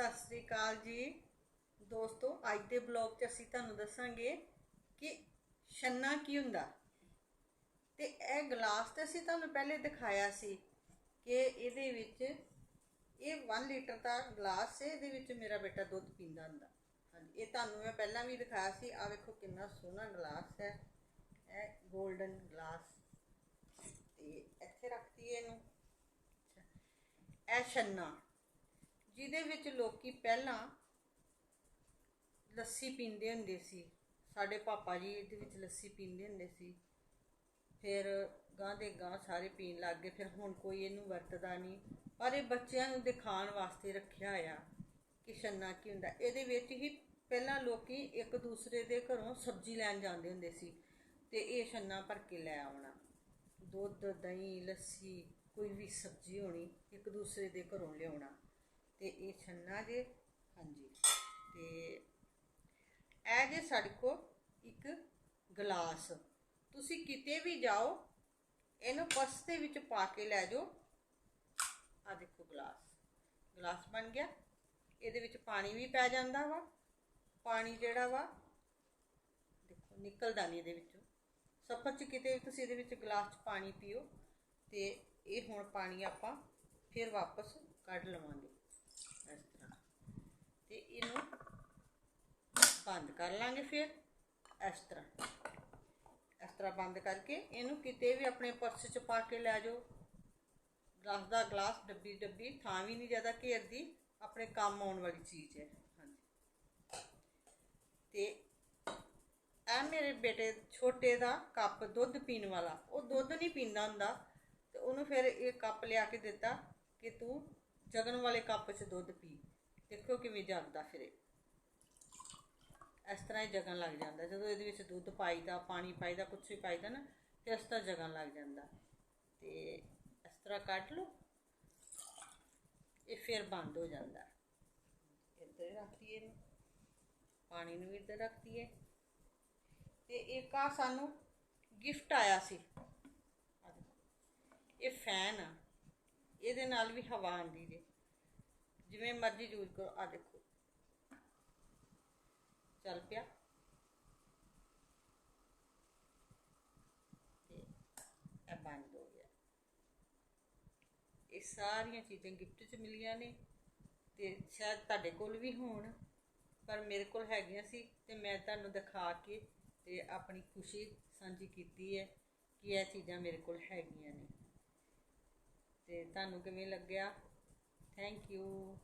ਸਤਿ ਸ੍ਰੀ ਅਕਾਲ ਜੀ। ਦੋਸਤੋ, ਅੱਜ ਦੇ ਬਲੌਗ 'ਚ ਅਸੀਂ ਤੁਹਾਨੂੰ ਦੱਸਾਂਗੇ ਕਿ ਛੰਨਾ ਕੀ ਹੁੰਦਾ। ਤੇ ਇਹ ਗਲਾਸ ਤੇ ਅਸੀਂ ਤੁਹਾਨੂੰ ਪਹਿਲੇ ਦਿਖਾਇਆ ਸੀ ਕਿ ਇਹਦੇ ਵਿੱਚ, ਇਹ 1 ਲੀਟਰ ਦਾ ਗਲਾਸ ਹੈ, ਇਹਦੇ ਵਿੱਚ ਮੇਰਾ ਬੇਟਾ ਦੁੱਧ ਪੀਂਦਾ ਹੁੰਦਾ। ਹਾਂਜੀ, ਇਹ ਤੁਹਾਨੂੰ ਮੈਂ ਪਹਿਲਾਂ ਵੀ ਦਿਖਾਇਆ ਸੀ। ਆ ਵੇਖੋ ਕਿੰਨਾ ਸੋਹਣਾ ਗਲਾਸ ਹੈ। ਇਹ 골ਡਨ ਗਲਾਸ ਤੇ ਇੱਥੇ ਰੱਖਤੀ ਇਹਨੂੰ। ਇਹ ਛੰਨਾ। ਜਿਹਦੇ ਵਿੱਚ ਲੋਕੀ ਪਹਿਲਾਂ ਲੱਸੀ ਪੀਂਦੇ ਹੁੰਦੇ ਸੀ। ਸਾਡੇ ਪਾਪਾ ਜੀ ਇਹਦੇ ਵਿੱਚ ਲੱਸੀ ਪੀਂਦੇ ਹੁੰਦੇ ਸੀ। ਫਿਰ ਗਾਂ ਦੇ ਗਾਂ ਸਾਰੇ ਪੀਣ ਲੱਗ ਗਏ। ਫਿਰ ਹੁਣ ਕੋਈ ਇਹਨੂੰ ਵਰਤਦਾ ਨਹੀਂ। ਪਰ ਇਹ ਬੱਚਿਆਂ ਨੂੰ ਦਿਖਾਉਣ ਵਾਸਤੇ ਰੱਖਿਆ ਆ ਕਿ ਛੰਨਾ ਕੀ ਹੁੰਦਾ। ਇਹਦੇ ਵਿੱਚ ਹੀ ਪਹਿਲਾਂ ਲੋਕੀ ਇੱਕ ਦੂਸਰੇ ਦੇ ਘਰੋਂ ਸਬਜ਼ੀ ਲੈਣ ਜਾਂਦੇ ਹੁੰਦੇ ਸੀ ਤੇ ਇਹ ਛੰਨਾ ਭਰ ਕੇ ਲੈ ਆਉਣਾ। ਦੁੱਧ, ਦਹੀਂ, ਲੱਸੀ, ਕੋਈ ਵੀ ਸਬਜ਼ੀ ਹੋਣੀ ਇੱਕ ਦੂਸਰੇ ਦੇ ਘਰੋਂ ਲਿਆਉਣਾ। ਤੇ ਇਹ ਛੰਨਾ ਜੇ, ਹਾਂਜੀ। ਤੇ ਇਹ ਜੇ ਸਾਡੇ ਕੋ ਇੱਕ ਗਲਾਸ। ਤੁਸੀਂ ਕਿਤੇ ਵੀ ਜਾਓ, ਇਹਨੂੰ ਪਰਸ ਦੇ ਵਿੱਚ ਪਾ ਕੇ ਲੈ ਜਾਓ। ਆ ਦੇਖੋ ਗਲਾਸ। ਗਲਾਸ ਬਣ ਗਿਆ। ਇਹਦੇ ਵਿੱਚ ਪਾਣੀ ਵੀ ਪੈ ਜਾਂਦਾ ਵਾ। ਪਾਣੀ ਜਿਹੜਾ ਵਾ, ਦੇਖੋ, ਨਿਕਲਦਾ ਨਹੀਂ ਇਹਦੇ ਵਿੱਚੋਂ। ਸਫਰ 'ਚ ਕਿਤੇ ਵੀ ਤੁਸੀਂ ਇਹਦੇ ਵਿੱਚ ਗਲਾਸ 'ਚ ਪਾਣੀ ਪੀਓ ਤੇ ਇਹ ਹੁਣ ਪਾਣੀ ਆਪਾਂ ਫਿਰ ਵਾਪਸ ਕੱਢ ਲਵਾਂਗੇ। ਇਸ ਤਰ੍ਹਾਂ ਤੇ ਇਹਨੂੰ ਬੰਦ ਕਰ ਲਾਂਗੇ ਫਿਰ, ਇਸ ਤਰ੍ਹਾਂ। ਇਸ ਤਰ੍ਹਾਂ ਬੰਦ ਕਰਕੇ ਇਹਨੂੰ ਕਿਤੇ ਵੀ ਆਪਣੇ ਪਰਸ 'ਚ ਪਾ ਕੇ ਲੈ ਜਾਓ। ਗਲਾਸ ਦਾ ਗਲਾਸ, ਡੱਬੀ ਡੱਬੀ, ਥਾਂ ਵੀ ਨਹੀਂ ਜ਼ਿਆਦਾ ਘੇਰਦੀ, ਆਪਣੇ ਕੰਮ ਆਉਣ ਵਾਲੀ ਚੀਜ਼ ਹੈ। ਹਾਂਜੀ। ਤੇ ਇਹ ਮੇਰੇ ਬੇਟੇ ਛੋਟੇ ਦਾ ਕੱਪ ਦੁੱਧ ਪੀਣ ਵਾਲਾ। ਉਹ ਦੁੱਧ ਨਹੀਂ ਪੀਂਦਾ ਹੁੰਦਾ। ਤੇ ਉਹਨੂੰ ਫਿਰ ਇਹ ਕੱਪ ਲਿਆ ਕੇ ਦਿੱਤਾ ਕਿ ਤੂੰ ਜਗਨ ਵਾਲੇ ਕੱਪ 'ਚ ਦੁੱਧ ਪੀ। ਦੇਖੋ ਕਿਵੇਂ ਜਗਦਾ ਫਿਰ। ਇਹ ਇਸ ਤਰ੍ਹਾਂ ਹੀ ਜਗਣ ਲੱਗ ਜਾਂਦਾ। ਜਦੋਂ ਇਹਦੇ ਵਿੱਚ ਦੁੱਧ ਪਾਈਦਾ, ਪਾਣੀ ਪਾਈਦਾ ਕੁਝ ਵੀ ਪਾਈਦਾ ਨਾ, ਤੇ ਇਸ ਤਰ੍ਹਾਂ ਜਗਣ ਲੱਗ ਜਾਂਦਾ। ਤੇ ਇਸ ਤਰ੍ਹਾਂ ਕੱਟ ਲਓ। ਇਹ ਫਿਰ ਬੰਦ ਹੋ ਜਾਂਦਾ। ਇੱਧਰ ਰੱਖ ਦਈਏ ਇਹਨੂੰ। ਪਾਣੀ ਨੂੰ ਵੀ ਇੱਧਰ ਰੱਖ ਦਈਏ ਤੇ ਇੱਕ ਆ ਸਾਨੂੰ ਗਿਫਟ ਆਇਆ ਸੀ। ਇਹ ਫੈਨ ਆ। ਇਹਦੇ ਨਾਲ ਵੀ ਹਵਾ ਆਉਂਦੀ ਜੇ। ਜਿਵੇਂ ਮਰਜ਼ੀ ਯੂਜ਼ ਕਰੋ। ਆ ਦੇਖੋ। ਚੱਲ ਪਿਆ। ਤੇ ਇਹ ਬੰਦ ਹੋ ਗਿਆ। ਇਹ ਸਾਰੀਆਂ ਚੀਜ਼ਾਂ ਗਿਫਟ 'ਚ ਮਿਲੀਆਂ ਨੇ ਤੇ ਸ਼ਾਇਦ ਤੁਹਾਡੇ ਕੋਲ ਵੀ ਹੋਣ, ਪਰ ਮੇਰੇ ਕੋਲ ਹੈਗੀਆਂ ਸੀ ਤੇ ਮੈਂ ਤੁਹਾਨੂੰ ਦਿਖਾ ਕੇ ਤੇ ਆਪਣੀ ਖੁਸ਼ੀ ਸਾਂਝੀ ਕੀਤੀ ਹੈ ਕਿ ਇਹ ਚੀਜ਼ਾਂ ਮੇਰੇ ਕੋਲ ਹੈਗੀਆਂ ਨੇ। ਤੇ ਤੁਹਾਨੂੰ ਕਿਵੇਂ ਲੱਗਿਆ? Thank you